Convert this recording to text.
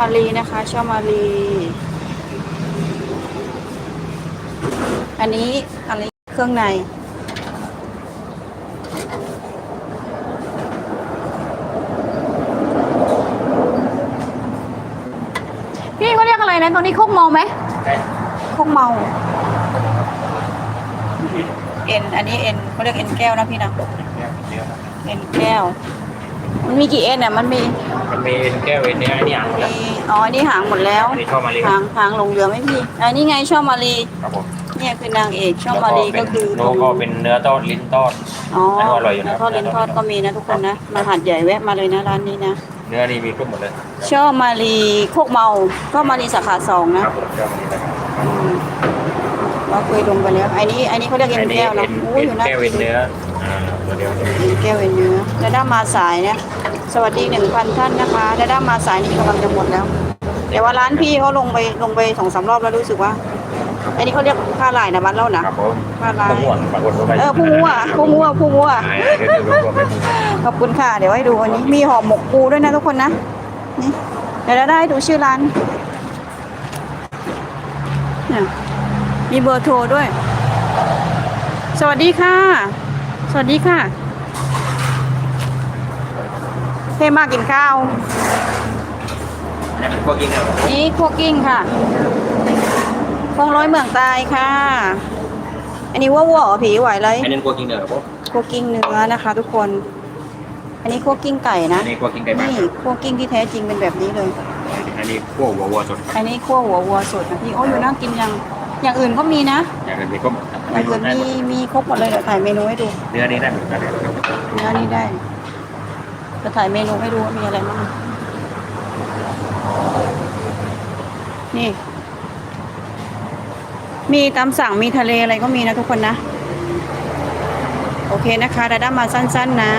มารีนะคะชอมารีอันนี้อะไรเครื่องใน พี่เขาเรียกอะไรนะตรงนี้โคกเมาไหมโคกเมา เอ็น อันนี้เอ็นเขาเรียกเอ็นแก้วนะพี่นะเอ็นแก้ว มันมีกี่เอ็นอะมันมีมันมีแก้วเอ็นเนี้ยอันนี้อ่างหมดแล้วมีอ๋ออันนี้หางหมดแล้วอันนี้ชอบมาเรียหางหางหลงเหลือไหมพี่อันนี้ไงชอบมารีครับผมเนี่ยคือนางเอกชอบมารีก็คือโลก็เป็นเนื้อทอดลิ้นทอด อ๋ออันนี้อร่อยอยู่นะ แล้วทอดลิ้นทอดก็มีนะทุกคนนะมาหัดใหญ่แวะมาเลยนะร้านนี้นะเนื้อนี่มีครบหมดเลยชอบมารีโคกเมาก็มารีสาขาสองนะครับผมชอบมาเรียอืมเราเคยลงไปแล้วไอ้นี้ไอ้นี้เขาเรียกเอ็อันนนี้แก้วเอ็นะนโอ้เอ็ยอนยู่นะแก้วเอ็นเนื้ออ่าตัวเดียวเอ็นแก้วเอ็นเนื้อ ดาด้ามาสายนะสวัสดีหนึ่งพันท่านนะคะดาด้ามาสายนี่กำลังจะหมดแล้ว แต่ว่าร้านพี่เขาลงไปลงไปสองสามรอบแล้วรู้สึกว่าไอ้นี่เขาเรียกผ้าลายนะบ้านเรานะ ครับผมผ้าลายผู้ม่วนปรากฏว่าไปเออผู้มัวผู้มัวผู้มัวใช่เดี๋ยวดูรวมๆเป็นขอบคุณค่ะ เดี๋ยวให้ดูอันนี้มีห่อหมกปูด้วยนะทุกคนนะนี่เดี๋ยวเราได้ดูชื่อร้านเนี่ยมีเบอร์โทรด้วย สวัสดีค่ะ สวัสดีค่ะ เทมากินข้าวอันนี้พวกกินเนี่ยนี่คั่วกิ้งค่ะคงร้อยเมืองตายค่ะ อันนี้ว่าวัวเหรอผีไหวเลยอันนี้พวกกินเนื้อครับผมคั่วกิ้งเนื้อนะคะ ทุกคน อันนี้คั่วกิ้งไก่นะอันนี้พวกกินไก่บ้านนี่คั่วกิ้งที่แท้จริงเป็นแบบนี้เลย อันนี้พวกวัววัวสด อันนี้คั่วหัววัวสดนะพี่โอ้ยอยู่น่ากินยังอย่างอื่นก็มีนะ อย่างอื่นมีก็อย่างอื่นมีมีครบหมดเลยเดี๋ยวถ่ายเมนูให้ดู เนื้อนี้ได้เหมือนกันเลยเนื้อนี่ได้ จะถ่ายเมนูให้ดูว่ามีอะไรบ้างนี่ มีตามสั่งมีทะเลอะไรก็มีนะทุกคนนะ โอเคนะคะดาด้ามาสั้น ๆ นะ